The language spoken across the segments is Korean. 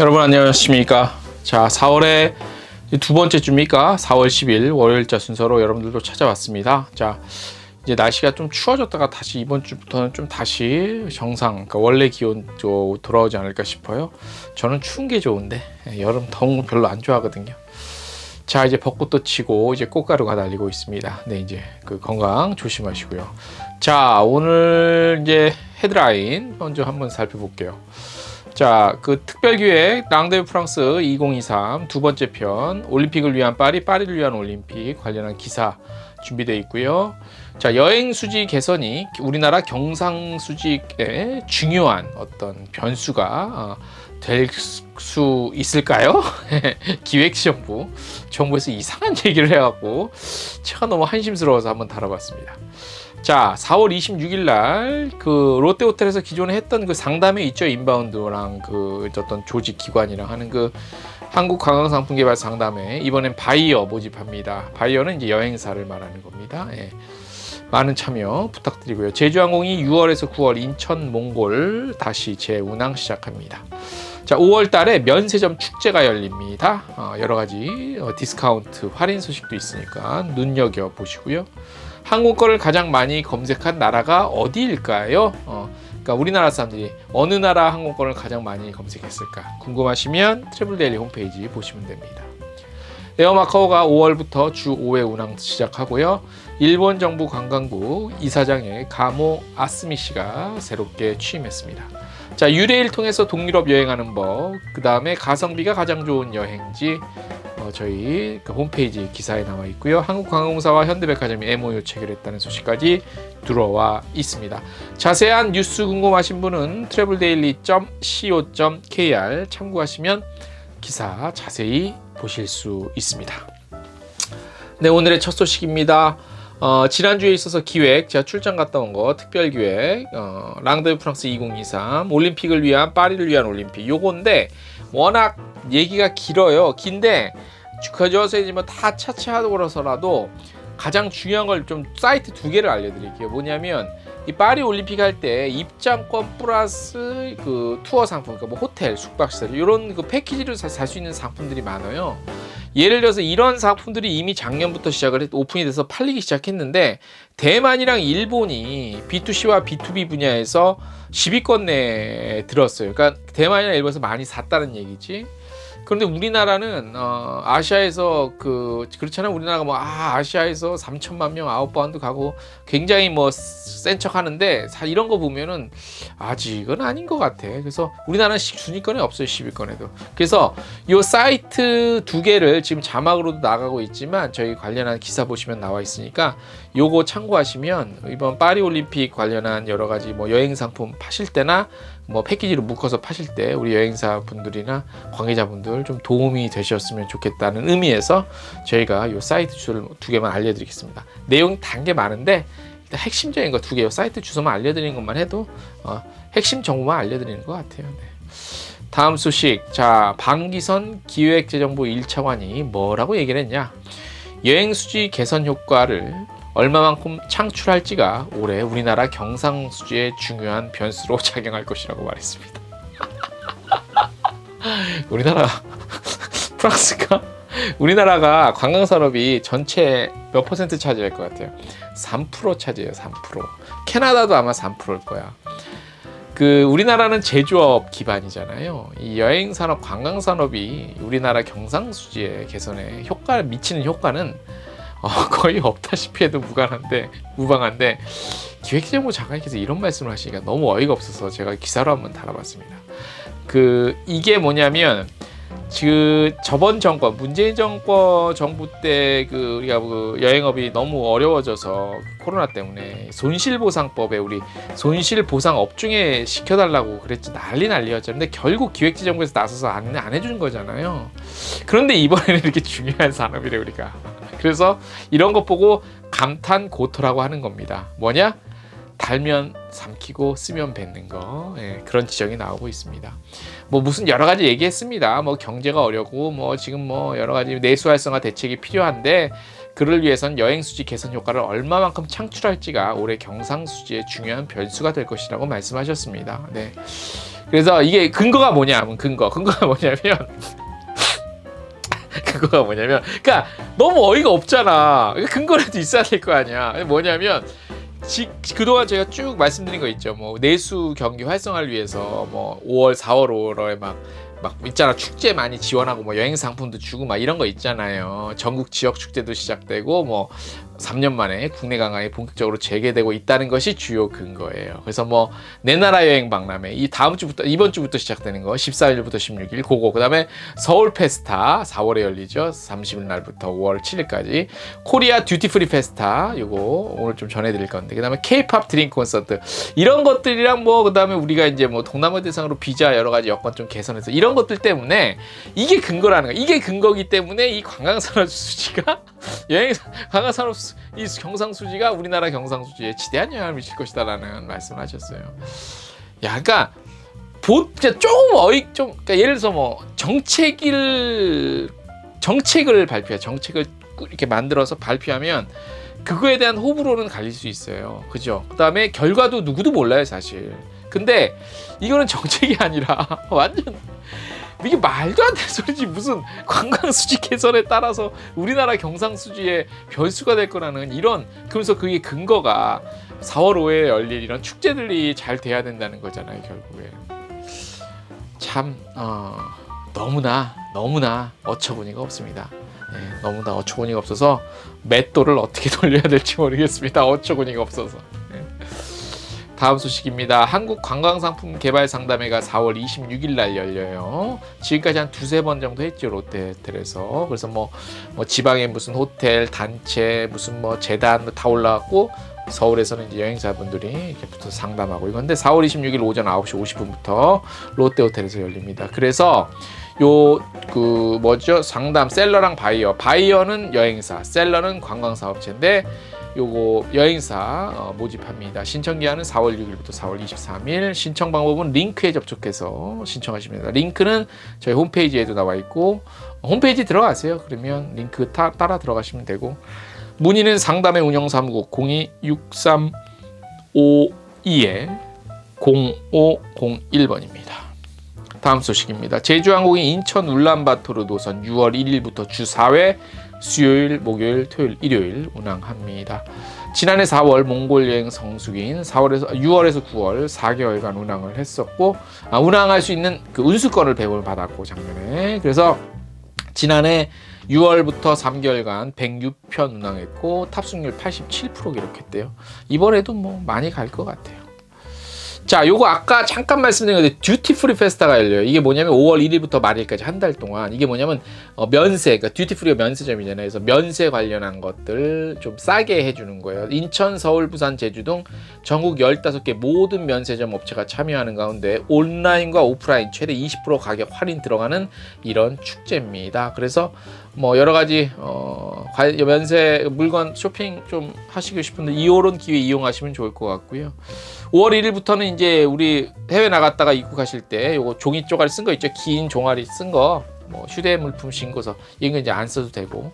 여러분 안녕하십니까? 자, 4월의 두 번째 주입니까? 4월 10일 월요일자 순서로 여러분들도 찾아왔습니다. 자, 이제 날씨가 좀 추워졌다가 다시 이번 주부터는 좀 다시 정상, 그러니까 원래 기온 쪽 돌아오지 않을까 싶어요. 저는 추운 게 좋은데 예, 여름 더운 거 별로 안 좋아하거든요. 자, 이제 벚꽃도 치고 이제 꽃가루가 날리고 있습니다. 네, 이제 그 건강 조심하시고요. 자, 오늘 이제 헤드라인 먼저 한번 살펴볼게요. 자, 그 특별기획 랑데브 프랑스 2023 두 번째 편 올림픽을 위한 파리, 파리를 위한 올림픽 관련한 기사 준비되어 있고요. 자, 여행 수지 개선이 우리나라 경상 수직에 중요한 어떤 변수가 어, 될수 있을까요? 기획시험부 정부에서 이상한 얘기를 해갖고 제가 너무 한심스러워서 한번 다뤄봤습니다. 자, 4월 26일 날 그 롯데 호텔에서 기존에 했던 그 상담회 있죠. 인바운드랑 그 어떤 조직 기관이랑 하는 그 한국 관광상품 개발 상담회 이번엔 바이어 모집합니다. 바이어는 이제 여행사를 말하는 겁니다. 예. 많은 참여 부탁드리고요. 제주항공이 6월에서 9월 인천 몽골 다시 재운항 시작합니다. 자, 5월 달에 면세점 축제가 열립니다. 어, 여러 가지 어, 디스카운트 할인 소식도 있으니까 눈여겨 보시고요. 한국어를 가장 많이 검색한 나라가 어디일까요? 어, 그러니까 우리나라 사람들이 어느 나라 한국어를 가장 많이 검색했을까? 궁금하시면 트래블데일리 홈페이지 보시면 됩니다. 에어 마카오가 5월부터 주 5회 운항 시작하고요. 일본 정부 관광부 이사장의 가모 아스미 씨가 새롭게 취임했습니다. 자, 유레일 통해서 동유럽 여행하는 법, 그 다음에 가성비가 가장 좋은 여행지, 어, 저희 그 홈페이지 기사에 나와 있고요. 한국관광공사와 현대백화점이 MOU 체결했다는 소식까지 들어와 있습니다. 자세한 뉴스 궁금하신 분은 traveldaily.co.kr 참고하시면 기사 자세히 보실 수 있습니다. 네, 오늘의 첫 소식입니다. 어, 지난주에 있어서 기획, 제가 출장 갔다 온 거 특별 기획, 어, 랑드 프랑스 2023 올림픽을 위한 파리를 위한 올림픽 요건데 워낙 얘기가 길어요. 긴데 그저서 이제 뭐 다 차치하더라도 가장 중요한 걸 좀 사이트 두 개를 알려드릴게요. 뭐냐면 이 파리 올림픽 할 때 입장권 플러스 그 투어 상품, 그러니까 뭐 호텔, 숙박시설 이런 그 패키지를 살 수 있는 상품들이 많아요. 예를 들어서 이런 상품들이 이미 작년부터 시작을 했, 오픈이 돼서 팔리기 시작했는데 대만이랑 일본이 B2C와 B2B 분야에서 10위권 내에 들었어요. 그러니까 대만이나 일본에서 많이 샀다는 얘기지. 그런데 우리나라는 어, 아시아에서 그 그렇잖아요. 우리나라가 뭐 아, 아시아에서 3천만 명 아웃바운드 가고 굉장히 뭐 센 척 하는데 이런 거 보면은 아직은 아닌 것 같아. 그래서 우리나라는 순위권에 없어요. 10위권에도. 그래서 이 사이트 두 개를 지금 자막으로도 나가고 있지만 저희 관련한 기사 보시면 나와 있으니까 요거 참고하시면 이번 파리 올림픽 관련한 여러 가지 뭐 여행 상품 파실 때나 뭐 패키지로 묶어서 파실 때 우리 여행사 분들이나 관계자분들 좀 도움이 되셨으면 좋겠다는 의미에서 저희가 이 사이트 주소를 두 개만 알려드리겠습니다. 내용 단게 많은데 일단 핵심적인 거 두 개, 사이트 주소만 알려드리는 것만 해도 어, 핵심 정보만 알려드리는 것 같아요. 네. 다음 소식. 자, 방기선 기획재정부 1차관이 뭐라고 얘기를 했냐? 여행 수지 개선 효과를 얼마만큼 창출할지가 올해 우리나라 경상수지의 중요한 변수로 작용할 것이라고 말했습니다. 우리나라 프랑스가 우리나라가 관광 산업이 전체 몇 퍼센트 차지할 것 같아요? 3% 차지해요. 3%. 캐나다도 아마 3%일 거야. 그 우리나라는 제조업 기반이잖아요. 이 여행 산업, 관광 산업이 우리나라 경상수지의 개선에 효과를 미치는 효과는 어, 거의 없다시피 해도 무관한데 무방한데 기획재정부 장관님께서 이런 말씀을 하시니까 너무 어이가 없어서 제가 기사로 한번 달아봤습니다. 그 이게 뭐냐면 그 저번 정권 문재인 정권 정부 때 그 우리가 그 여행업이 너무 어려워져서 코로나 때문에 손실보상법에 우리 손실보상 업중에 시켜달라고 그랬지 난리 난리였죠. 근데 결국 기획재정부에서 나서서 안, 안 해준 거잖아요. 그런데 이번에는 이렇게 중요한 산업이래 우리가. 그래서 이런 것 보고 감탄 고토라고 하는 겁니다. 뭐냐? 달면 삼키고 쓰면 뱉는 거 예, 그런 지적이 나오고 있습니다. 뭐 무슨 여러 가지 얘기했습니다. 뭐 경제가 어렵고 뭐 지금 뭐 여러 가지 내수 활성화 대책이 필요한데 그를 위해선 여행 수지 개선 효과를 얼마만큼 창출할지가 올해 경상 수지의 중요한 변수가 될 것이라고 말씀하셨습니다. 네. 그래서 이게 근거가 뭐냐면 근거 근거가 뭐냐면 근거가 뭐냐면 그러니까 너무 어이가 없잖아. 근거라도 있어야 될 거 아니야. 뭐냐면 지, 그동안 제가 쭉 말씀드린 거 있죠. 뭐 내수 경기 활성화를 위해서 뭐 5월 4월 5월에 막 막 있잖아 축제 많이 지원하고 뭐 여행 상품도 주고 막 이런 거 있잖아요 전국 지역 축제도 시작되고 뭐 3년 만에 국내 관광이 본격적으로 재개되고 있다는 것이 주요 근거예요. 그래서 뭐 내 나라 여행 박람회 이 다음 주부터 이번 주부터 시작되는 거 14일부터 16일 그거 그다음에 서울 페스타 4월에 열리죠. 30일 날부터 5월 7일까지 코리아 듀티 프리 페스타 요거 오늘 좀 전해 드릴 건데 그다음에 케이팝 드링크 콘서트 이런 것들이랑 뭐 그다음에 우리가 이제 뭐 동남아 대상으로 비자 여러 가지 여건 좀 개선해서 이런 것들 때문에 이게 근거라는 거야. 이게 근거기 때문에 이 관광산업 수지가 여행 관광산업 수- 이 경상수지가 우리나라 경상수지에 지대한 영향을 미칠 것이다라는 말씀을 하셨어요. 야, 그러니까 보 그러니까 조금 어이 좀 그러니까 예를 들어서 뭐 정책을 정책을 발표해 정책을 꾸- 이렇게 만들어서 발표하면 그거에 대한 호불호는 갈릴 수 있어요. 그죠? 그 다음에 결과도 누구도 몰라요, 사실. 근데 이거는 정책이 아니라 완전 이게 말도 안 되는 소리지 무슨 관광 수지 개선에 따라서 우리나라 경상 수지의 변수가 될 거라는 이런 그러면서 그게 근거가 4월 5일에 열릴 이런 축제들이 잘 돼야 된다는 거잖아요 결국에 참 어, 너무나 너무나 어처구니가 없습니다. 예, 너무나 어처구니가 없어서 맷돌을 어떻게 돌려야 될지 모르겠습니다. 어처구니가 없어서. 예. 다음 소식입니다. 한국 관광상품 개발 상담회가 4월 26일 날 열려요. 지금까지 한 두세 번 정도 했죠 롯데호텔에서. 그래서 뭐, 뭐 지방에 무슨 호텔 단체 무슨 뭐 재단 다 올라왔고 서울에서는 이제 여행사분들이 이렇게 붙어서 상담하고 이건데 4월 26일 오전 9시 50분부터 롯데호텔에서 열립니다. 그래서 요 그 뭐죠 상담 셀러랑 바이어 바이어는 여행사 셀러는 관광사업체인데 요거 여행사 어, 모집합니다. 신청 기한은 4월 6일부터 4월 23일. 신청 방법은 링크에 접촉해서 신청하시면 됩니다. 링크는 저희 홈페이지에도 나와 있고 홈페이지 들어가세요. 그러면 링크 타, 따라 들어가시면 되고 문의는 상담의 운영 사무국 026352에 0501번입니다. 다음 소식입니다. 제주항공이 인천 울란바토르 노선 6월 1일부터 주 4회 수요일, 목요일, 토요일, 일요일 운항합니다. 지난해 4월 몽골 여행 성수기인 4월에서 6월에서 9월 4개월간 운항을 했었고 아, 운항할 수 있는 그 운수권을 배분을 받았고 작년에 그래서 지난해 6월부터 3개월간 106편 운항했고 탑승률 87% 기록했대요. 이번에도 뭐 많이 갈 것 같아요. 자, 요거 아까 잠깐 말씀드린 건데 듀티 프리 페스타가 열려요. 이게 뭐냐면 5월 1일부터 말일까지 한 달 동안 이게 뭐냐면 어, 면세, 그러니까 듀티 프리가 면세점이잖아요. 그래서 면세 관련한 것들 좀 싸게 해주는 거예요. 인천, 서울, 부산, 제주 등 전국 15개 모든 면세점 업체가 참여하는 가운데 온라인과 오프라인 최대 20% 가격 할인 들어가는 이런 축제입니다. 그래서 뭐 여러 가지 어, 과- 면세 물건 쇼핑 좀 하시고 싶은데 이런 기회 이용하시면 좋을 것 같고요. 5월 1일부터는 이제 우리 해외 나갔다가 입국하실 때 요거 종이 쪼가리 쓴 거 있죠. 긴 종아리 쓴 거. 뭐 휴대 물품 신고서 이런 거 이제 안 써도 되고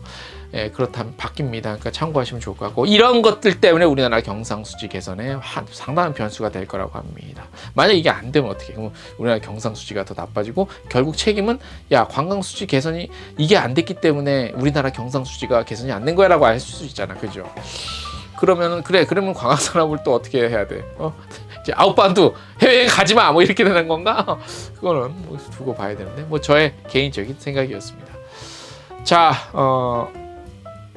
예, 그렇다면 바뀝니다. 그러니까 참고하시면 좋을 것 같고 이런 것들 때문에 우리나라 경상수지 개선에 한- 상당한 변수가 될 거라고 합니다. 만약 이게 안 되면 어떻게? 그럼 우리나라 경상수지가 더 나빠지고 결국 책임은 야 관광수지 개선이 이게 안 됐기 때문에 우리나라 경상수지가 개선이 안 된 거야라고 할수 있잖아, 그죠? 그러면은 그래 그러면 관광산업을 또 어떻게 해야 돼? 어? 이제 아웃반도 해외 가지 마 뭐 이렇게 되는 건가? 그거는 뭐 두고 봐야 되는데 뭐 저의 개인적인 생각이었습니다. 자, 어,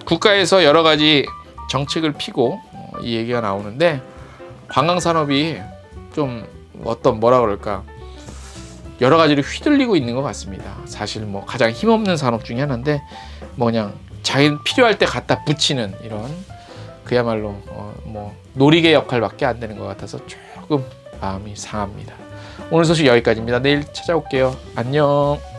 국가에서 여러 가지 정책을 피고 어, 이 얘기가 나오는데 관광 산업이 좀 어떤 뭐라 그럴까 여러 가지로 휘둘리고 있는 것 같습니다. 사실 뭐 가장 힘없는 산업 중에 하나인데 뭐 그냥 자기 필요할 때 갖다 붙이는 이런 그야말로 어, 뭐 놀이개 역할밖에 안 되는 것 같아서 조금 마음이 상합니다. 오늘 소식 여기까지입니다. 내일 찾아올게요. 안녕.